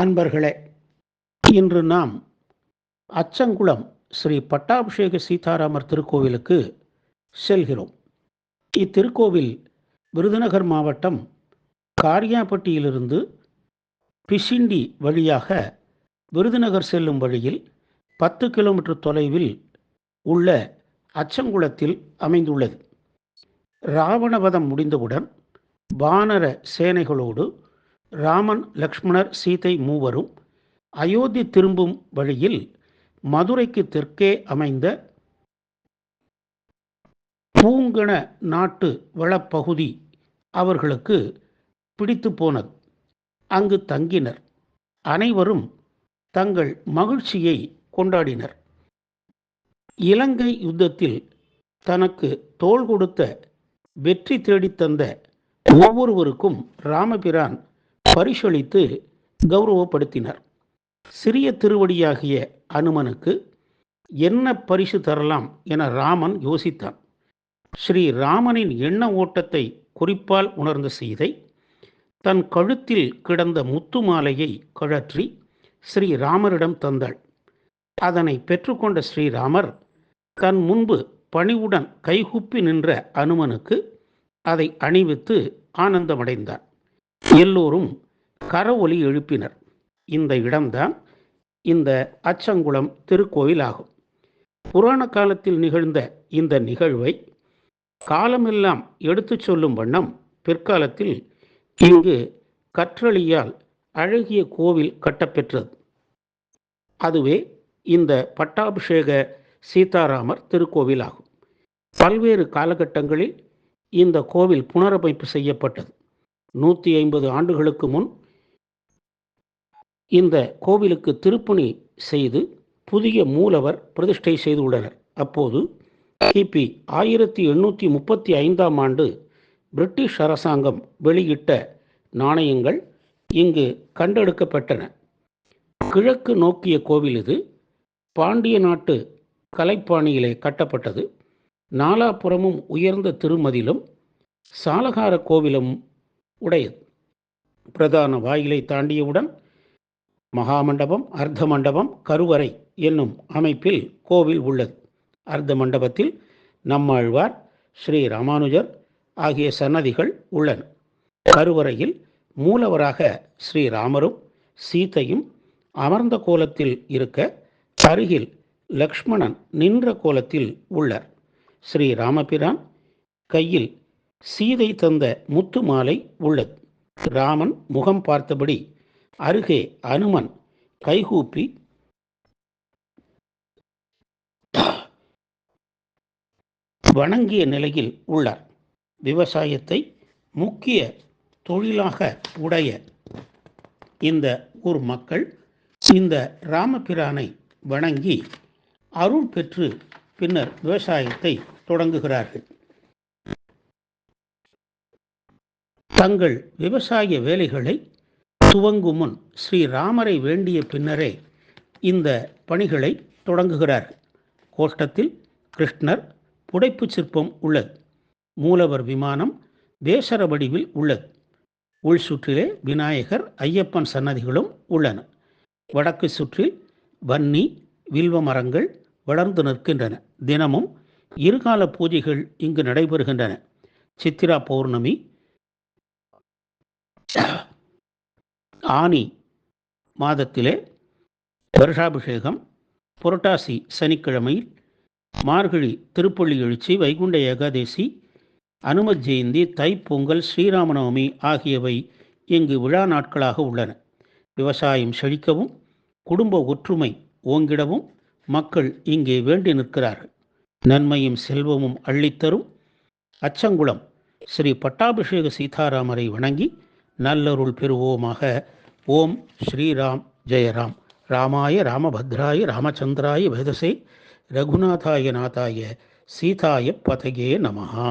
அன்பர்களே இன்று நாம் அச்சங்குளம் ஸ்ரீ பட்டாபிஷேக சீதாராமர் திருக்கோவிலுக்கு செல்கிறோம். இத்திருக்கோவில் விருதுநகர் மாவட்டம் காரியாப்பட்டியிலிருந்து பிசிண்டி வழியாக விருதுநகர் செல்லும் வழியில் பத்து கிலோமீட்டர் தொலைவில் உள்ள அச்சங்குளத்தில் அமைந்துள்ளது. ராவணவதம் முடிந்தவுடன் வானர சேனைகளோடு ராமன் லக்ஷ்மணர் சீதை மூவரும் அயோத்தி திரும்பும் வழியில் மதுரைக்கு தெற்கே அமைந்த பூங்கண நாட்டு வளப்பகுதி அவர்களுக்கு பிடித்து போனது. அங்கு தங்கினர். அனைவரும் தங்கள் மகிழ்ச்சியை கொண்டாடினர். இலங்கை யுத்தத்தில் தனக்கு தோள் கொடுத்த வெற்றி தேடித்தந்த ஒவ்வொருவருக்கும் ராமபிரான் பரிசளித்து கௌரவப்படுத்தினார். சிறிய திருவடியாகிய அனுமனுக்கு என்ன பரிசு தரலாம் என ராமன் யோசித்தான். ஸ்ரீ ராமனின் எண்ண ஓட்டத்தை குறிப்பால் உணர்ந்த சீதை தன் கழுத்தில் கிடந்த முத்து மாலையை கழற்றி ஸ்ரீ ராமரிடம் தந்தாள். அதனை பெற்றுக்கொண்ட ஸ்ரீராமர் தன் முன்பு பணிவுடன் கைகுப்பி நின்ற அனுமனுக்கு அதை அணிவித்து ஆனந்தமடைந்தார். எல்லோரும் கரவொலி எழுப்பினர். இந்த இடம்தான் இந்த அச்சங்குளம் திருக்கோயில் ஆகும் புராண காலத்தில் நிகழ்ந்த இந்த நிகழ்வை காலமெல்லாம் எடுத்துச் சொல்லும் வண்ணம் பிற்காலத்தில் இங்கு கற்றளியால் அழகிய கோவில் கட்டப்பெற்றது. அதுவே இந்த பட்டாபிஷேக சீதாராமர் திருக்கோவில் ஆகும் பல்வேறு காலகட்டங்களில் இந்த கோவில் புனரமைப்பு செய்யப்பட்டது. நூற்றி ஐம்பது ஆண்டுகளுக்கு முன் இந்த கோவிலுக்கு திருப்பணி செய்து புதிய மூலவர் பிரதிஷ்டை செய்துள்ளனர் அப்போது கிபி ஆயிரத்தி எண்ணூற்றி முப்பத்தி ஐந்தாம் ஆண்டு பிரிட்டிஷ் அரசாங்கம் வெளியிட்ட நாணயங்கள் இங்கு கண்டெடுக்கப்பட்டன. கிழக்கு நோக்கிய கோவில் இது. பாண்டிய நாட்டு கலைப்பாணியிலே கட்டப்பட்டது. நாலாபுறமும் உயர்ந்த திருமதிலும் சாலகார கோவிலும் உடையது. பிரதான வாயிலை தாண்டியவுடன் மகாமண்டபம் அர்த்த மண்டபம் கருவறை என்னும் அமைப்பில் கோவில் உள்ளது. அர்த்த மண்டபத்தில் நம்மாழ்வார் ஸ்ரீ ராமானுஜர் ஆகிய சன்னதிகள் உள்ளன. கருவறையில் மூலவராக ஸ்ரீராமரும் சீதையும் அமர்ந்த கோலத்தில் இருக்க அருகில் லக்ஷ்மணன் நின்ற கோலத்தில் உள்ளார். ஸ்ரீ ராமபிரான் கையில் சீதை தந்த முத்து மாலை உள்ளது. ராமன் முகம் பார்த்தபடி அருகே அனுமன் கைகூப்பி வணங்கிய நிலையில் உள்ளார். விவசாயத்தை முக்கிய தொழிலாக உடைய இந்த ஊர் மக்கள் இந்த ராமபிரானை வணங்கி அருள் பெற்று பின்னர் விவசாயத்தை தொடங்குகிறார்கள். தங்கள் விவசாய வேலைகளை துவங்கும் முன் ஸ்ரீராமரை வேண்டிய பின்னரே இந்த பணிகளை தொடங்குகிறார். கோஷ்டத்தில் கிருஷ்ணர் புடைப்பு சிற்பம் உள்ளது. மூலவர் விமானம் வேசர வடிவில் உள்ளது. உள் சுற்றிலே விநாயகர் ஐயப்பன் சன்னதிகளும் உள்ளன. வடக்கு சுற்றில் வன்னி வில்வ மரங்கள் வளர்ந்து நிற்கின்றன. தினமும் இருகால பூஜைகள் இங்கு நடைபெறுகின்றன. சித்திரா பௌர்ணமி ஆனி மாதத்திலே வருஷாபிஷேகம் புரட்டாசி சனிக்கிழமையில் மார்கழி திருப்பள்ளி எழுச்சி வைகுண்ட ஏகாதேசி அனுமத் ஜெயந்தி தைப்பொங்கல் ஸ்ரீராமநவமி ஆகியவை இங்கு விழா நாட்களாக உள்ளன. விவசாயம் செழிக்கவும் குடும்ப ஒற்றுமை ஓங்கிடவும் மக்கள் இங்கே வேண்டி நிற்கிறார்கள். நன்மையும் செல்வமும் அள்ளித்தரும். அச்சங்குளம் ஸ்ரீ பட்டாபிஷேக சீதாராமரை வணங்கி நல்லருள் பெறுவோமாக ஓம் ஸ்ரீராம் ஜெயராம் ராமாய ராமபத்ராய ராமச்சந்திராய வேதசை ரகுநாதாய நாதாய சீதாய பதகே நமஹா.